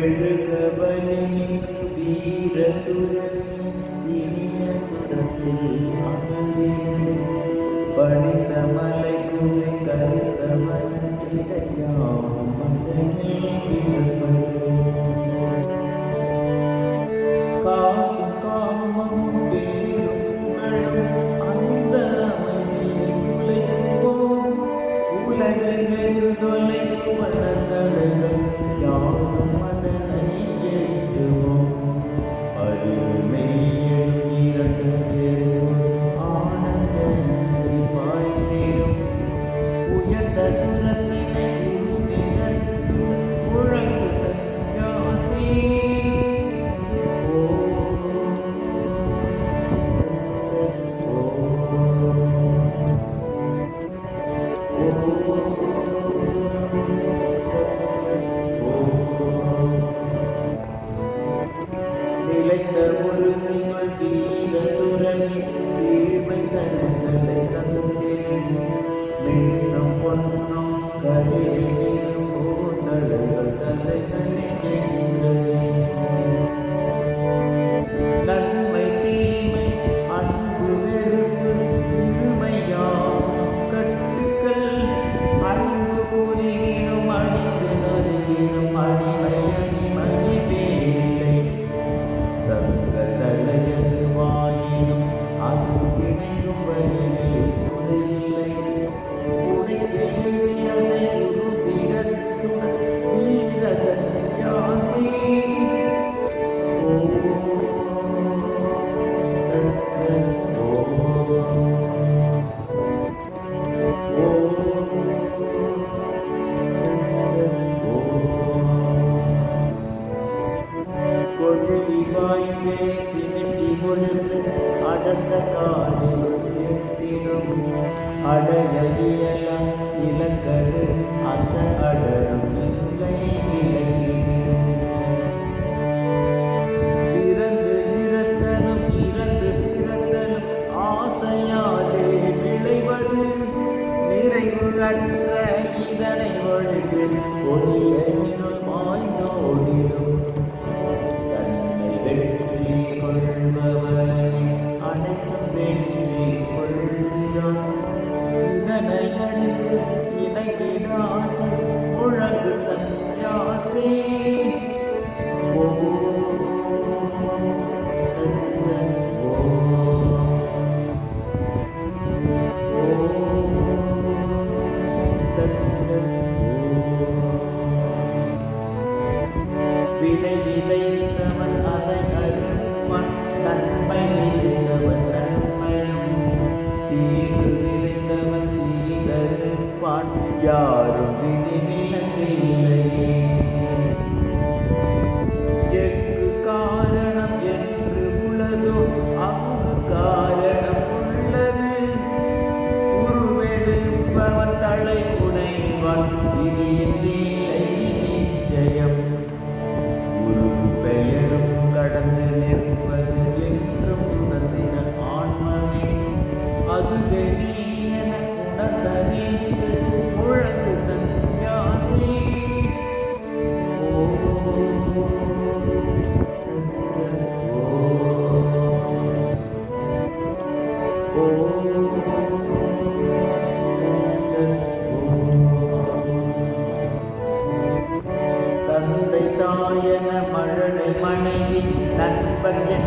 de Amen. Amen. Only அறிந்து நீ என உணர்ந்தறிந்து முழங்கு சன்யாசி தந்தை தாயன மழலை மனைவி நண்பன் என்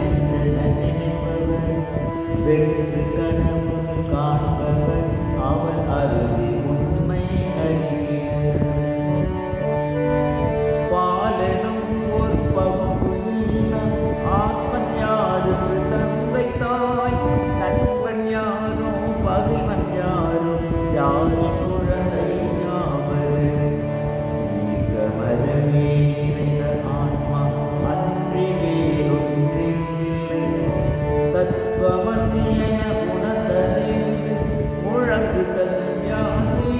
பரவே நிறைந்த ஆன்மா அன்றி வேறொன்றில்லை தத்துவமசி என உணர்ந்தறிந்து முழக்கு சந்நியாசி.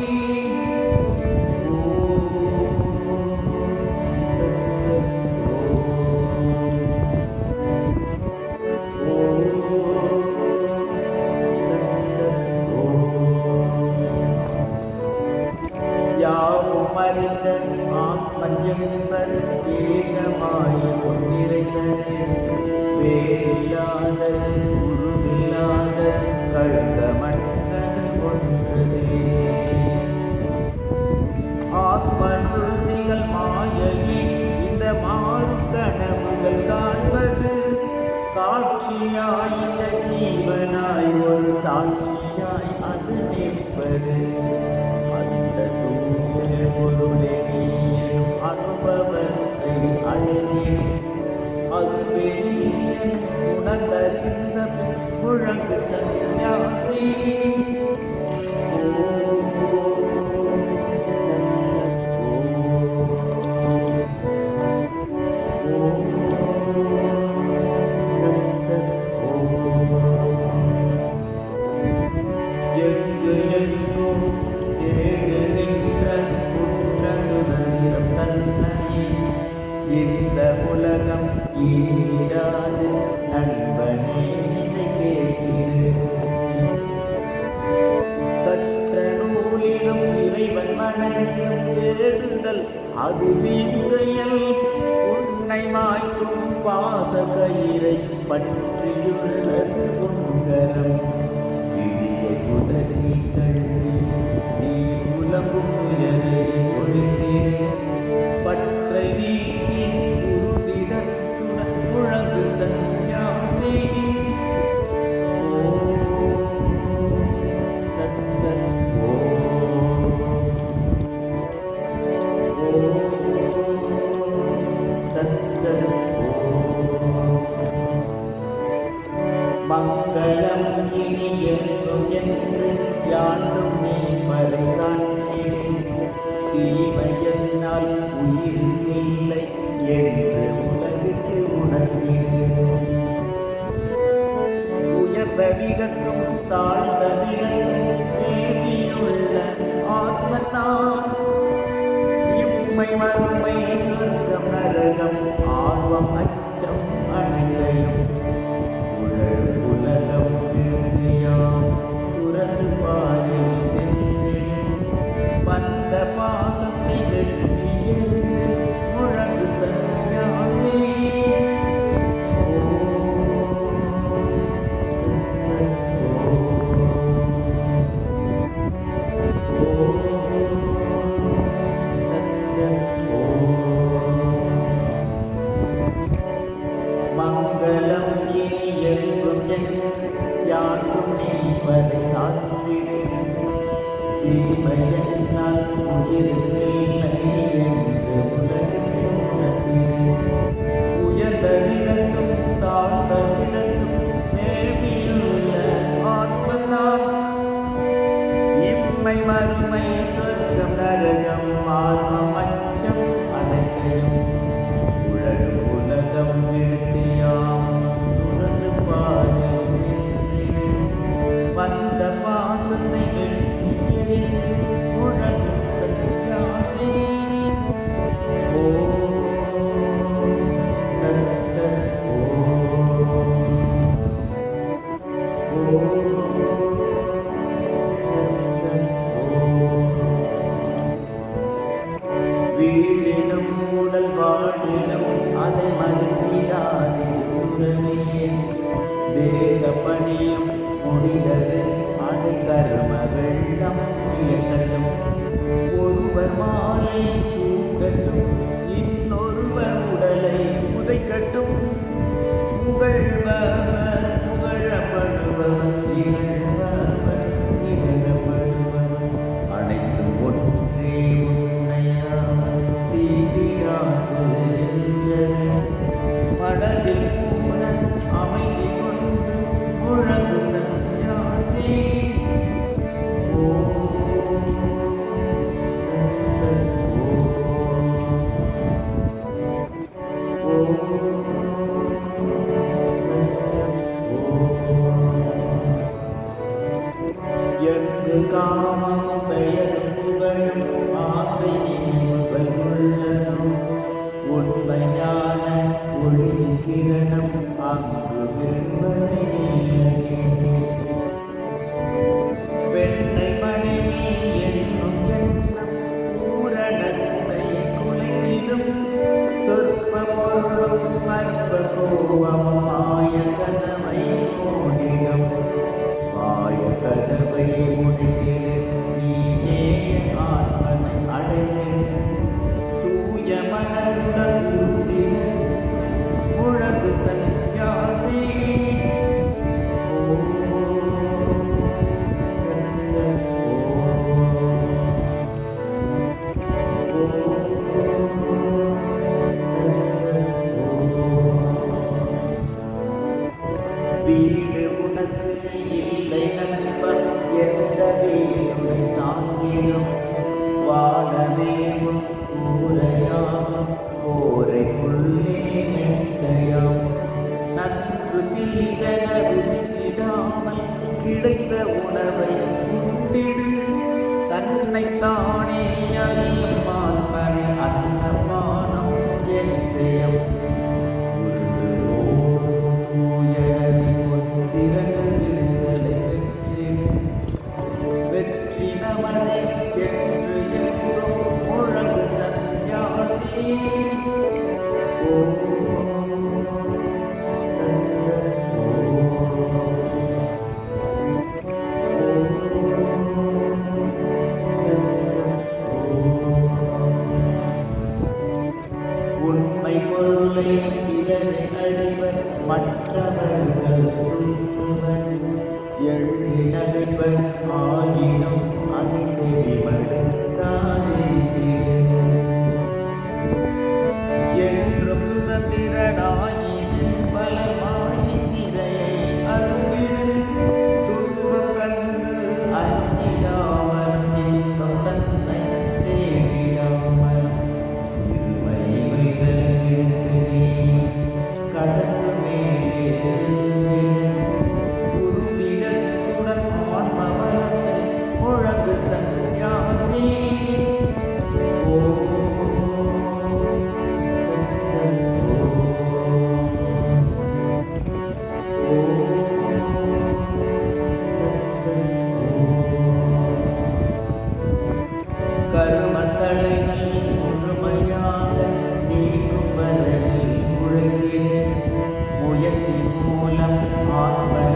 யாவும் அறிந்த வாஞ்சென்பது ஏகமாய கொண்டிருந்தது வேறில்லாதது குருவில்லாதது கழுதமற்றது ஒன்றதே ஆத்மனுள் நிகழ் மாயையில் இந்த மாறு கனவுகள் காண்பது காட்சியாய் இந்த ஜீவனாய் ஒரு சாட்சியாய் அது நிற்பது. அந்த தூய பொருளே அனுபவத்தை அழகினேன் அது வெளியே உணர்ந்தறிந்த முழங்கு சந்யாசி அரவணையில் தேடுதல் அதுவின் செயல். உன்னை மாய்க்கும் பாச கயிறை பற்றியுள்ளது உங்கரம் So, விடு தீமையென்னால் உயிருக்கில்லை என்று உலகத்தை உணர்த்திடு உயர்ந்த மறுமை damos கிடைத்த உணவை يتيم لم عن